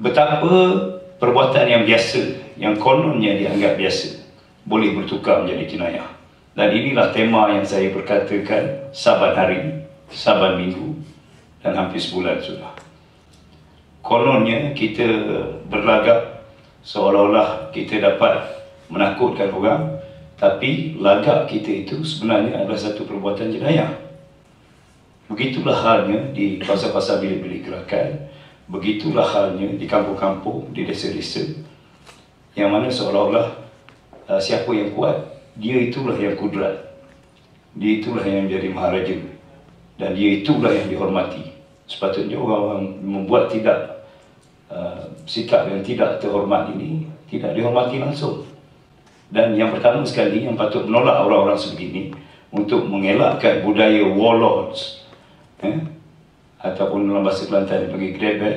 betapa perbuatan yang biasa, yang kononnya dianggap biasa, boleh bertukar menjadi jenayah. Dan inilah tema yang saya berkatakan saban hari, saban minggu dan hampir sebulan sudah. Kononnya kita berlagak seolah-olah kita dapat menakutkan orang tapi lagak kita itu sebenarnya adalah satu perbuatan jenayah. Begitulah halnya di pasar-pasar bilik-bilik gerakan. Begitulah halnya di kampung-kampung, di desa-desa. Yang mana seolah-olah uh, siapa yang kuat, dia itulah yang kudrat. Dia itulah yang menjadi maharaja. Dan dia itulah yang dihormati. Sepatutnya orang-orang membuat tidak uh, sikap yang tidak terhormat ini, tidak dihormati langsung. Dan yang pertama sekali yang patut menolak orang-orang sebegini untuk mengelakkan budaya warlords eh, ataupun dalam bahasa Kelantan dipanggil grabber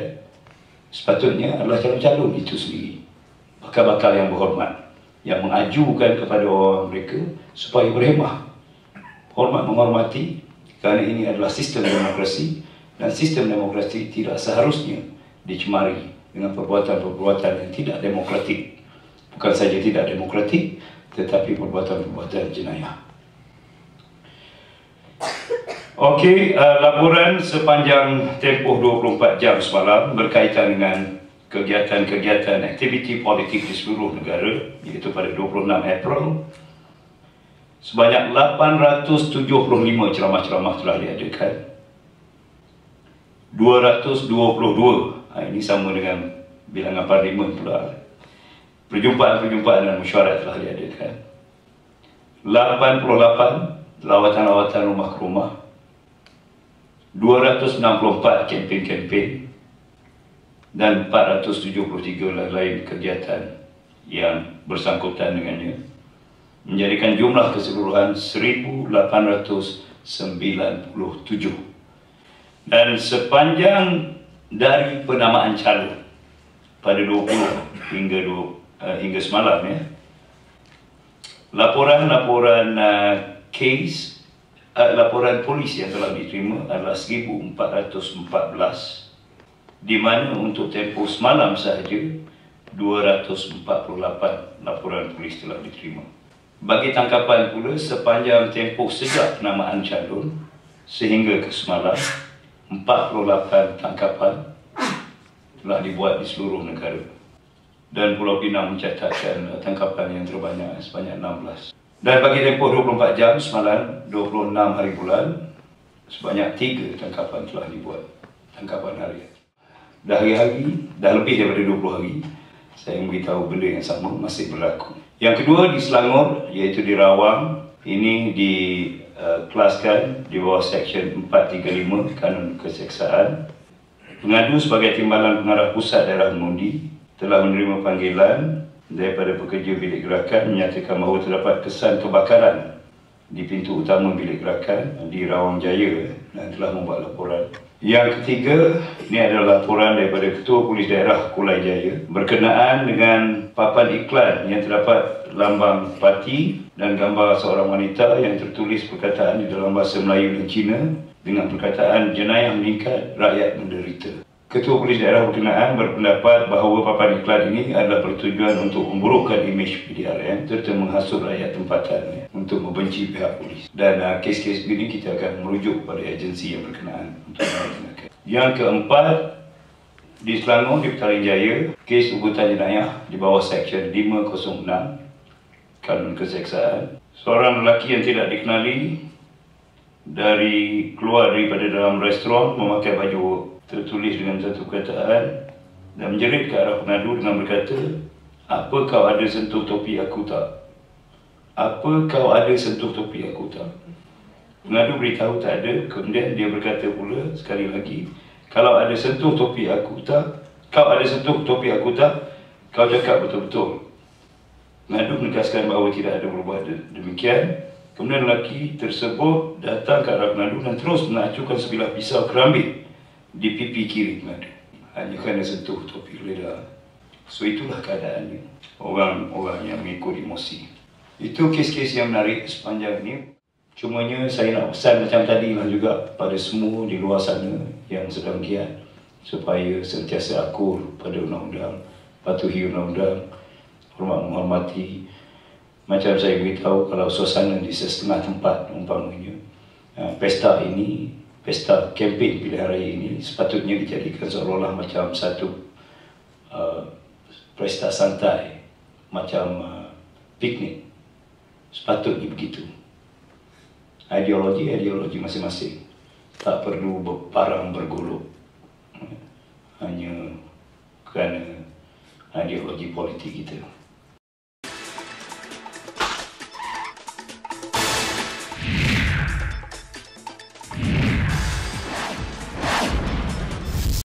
sepatutnya adalah calon-calon itu sendiri. Bakal-bakal yang berhormat yang mengajukan kepada orang mereka supaya berhemah. Hormat menghormati kerana ini adalah sistem demokrasi dan sistem demokrasi tidak seharusnya dicemari dengan perbuatan-perbuatan yang tidak demokratik. Bukan saja tidak demokratik tetapi perbuatan-perbuatan jenayah. Okey, uh, laporan sepanjang tempoh 24 jam semalam berkaitan dengan kegiatan-kegiatan aktiviti politik di seluruh negara iaitu pada 26 April sebanyak 875 ceramah-ceramah telah diadakan 222 ha, ini sama dengan bilangan parlimen pula perjumpaan-perjumpaan dan mesyuarat telah diadakan. 88 lawatan-lawatan rumah ke rumah. 264 kempen-kempen dan 473 lain kegiatan yang bersangkutan dengannya menjadikan jumlah keseluruhan 1897 dan sepanjang dari penamaan calon pada 20 hingga 20 uh, hingga semalam ya. Laporan-laporan uh, case uh, laporan polis yang telah diterima adalah 1414 di mana untuk tempoh semalam sahaja 248 laporan polis telah diterima. Bagi tangkapan pula sepanjang tempoh sejak penamaan calon sehingga ke semalam 48 tangkapan telah dibuat di seluruh negara dan Pulau Pinang mencatatkan tangkapan yang terbanyak sebanyak 16. Dan bagi tempoh 24 jam semalam 26 hari bulan sebanyak 3 tangkapan telah dibuat. Tangkapan harian. Dah hari-hari, dah lebih daripada 20 hari saya memberitahu benda yang sama masih berlaku. Yang kedua di Selangor iaitu di Rawang ini di uh, kelaskan di bawah Seksyen 435 Kanun Keseksaan. Pengadu sebagai timbalan pengarah pusat daerah mengundi telah menerima panggilan daripada pekerja bilik gerakan menyatakan bahawa terdapat kesan kebakaran di pintu utama bilik gerakan di Rawang Jaya dan telah membuat laporan. Yang ketiga, ini adalah laporan daripada Ketua Polis Daerah Kulai Jaya berkenaan dengan papan iklan yang terdapat lambang parti dan gambar seorang wanita yang tertulis perkataan di dalam bahasa Melayu dan Cina dengan perkataan jenayah meningkat, rakyat menderita. Ketua Polis Daerah berkenaan berpendapat bahawa papan iklan ini adalah bertujuan untuk memburukkan imej PDRM serta menghasut rakyat tempatan untuk membenci pihak polis. Dan uh, kes-kes ini kita akan merujuk kepada agensi yang berkenaan untuk melaksanakan. Yang keempat, di Selangor di Petaling Jaya, kes ugutan jenayah di bawah Seksyen 506 Kanun Keseksaan. Seorang lelaki yang tidak dikenali dari keluar daripada dalam restoran memakai baju tertulis dengan satu perkataan dan menjerit ke arah pengadu dengan berkata apa kau ada sentuh topi aku tak? Apa kau ada sentuh topi aku tak? Pengadu beritahu tak ada kemudian dia berkata pula sekali lagi kalau ada sentuh topi aku tak? Kau ada sentuh topi aku tak? Kau cakap betul-betul Pengadu menegaskan bahawa tidak ada berbuat demikian Kemudian lelaki tersebut datang ke arah pengadu dan terus menacukan sebilah pisau kerambit di pipi kiri mana hanya kerana sentuh topi leda so itulah keadaannya orang-orang yang mengikut emosi. Itu kes-kes yang menarik sepanjang ini cumanya saya nak pesan macam tadi lah juga pada semua di luar sana yang sedang giat supaya sentiasa akur pada undang-undang, patuhi undang-undang, hormat menghormati. Macam saya beritahu kalau suasana di setengah tempat umpamanya, uh, pesta ini, pesta kempen pilihan raya ini sepatutnya dijadikan seolah-olah macam satu uh, pesta santai, macam uh, piknik. Sepatutnya begitu. Ideologi-ideologi masing-masing tak perlu berparang bergolok hanya kerana ideologi politik kita.